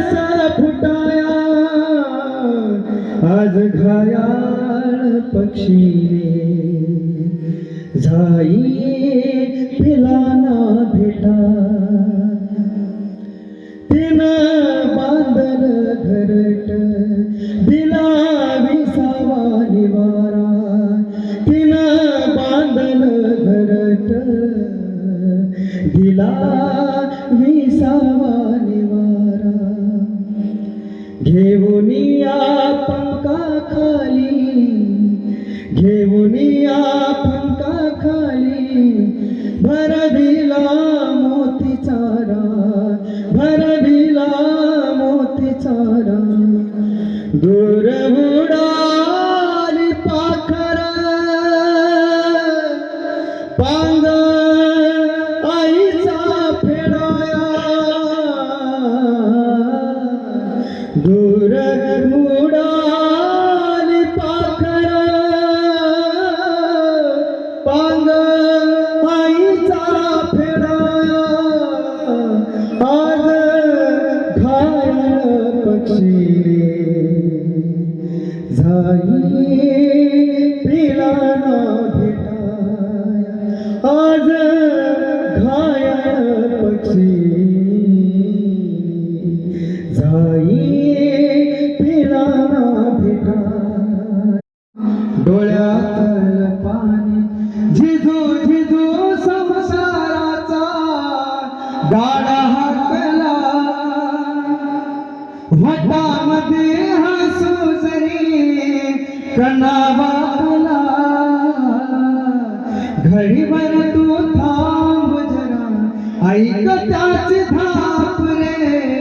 सारा फुटाया. आज घायाळ पक्षीने झाई पिलाना भेटा. तिनं बांधल घरट दिला विसावा निवारा. तिनं बांधल घरट दिला கூடாலி பார்க்கற பாங்க ஐசா பெடாயா தூர மூடா झाई पिला ना भेटाया आज घायल पक्षी झाई पिला ना भेटाया डोळ्यातल पाणी झिजू झिजू संसाराचा गाडा हाकला. वटामध्ये क्षणावाला घडीवर तू थांब जरा. ऐक त्याची धाप रे.